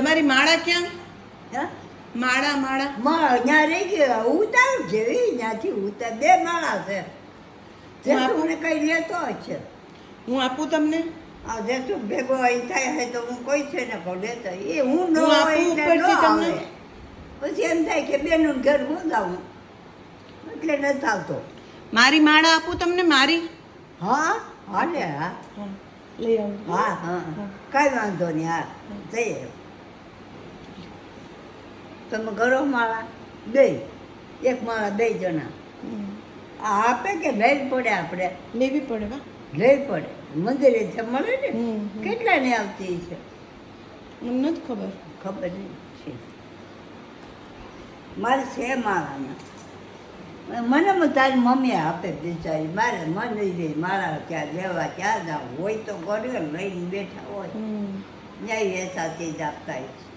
તમારી માળા ક્યાં? માળા માળા. માં ત્યાં રહી ગયો ઉતાર જેવી ત્યાંથી ઉતાર. બે માળા છે. જેઠું ને કઈ લેતો છે. હું આપું તમને? આ જેઠું ભેગો અહીં થાય છે તો હું કોઈ છે ને કહું લેતો એ હું ન હોય આપું એટલે ન ઉપરથી તમને? આવે. પછી એમ થાય કે બેનું ઘર હું જાઉં. એટલે નથી આવતો મારી માળા આપું તમને? મારી? હા હા. ને હા. લઈ આવું. હા. હા. કાંઈ વાંધો નહીં હા. જઈએ. તમે કરો માળા બે એક માળા બે જણા. આ આપે કે લઈ પડે આપણે? લેવી પડે લઈ પડે. મંદિરે છે મળે ને હમ. કેટલાની આવતી છે મને નથી ખબર. ખબર નહીં. છે. મારે છે માળાના. મને મને તારી મમ્મી આપે બિચારી. મારે મન નહીં દે મારા ક્યાં લેવા ક્યાં જાવ હોય તો કરે લઈને બેઠા હોય. ન્યાય એ સાથે જ આપતા હોય છે.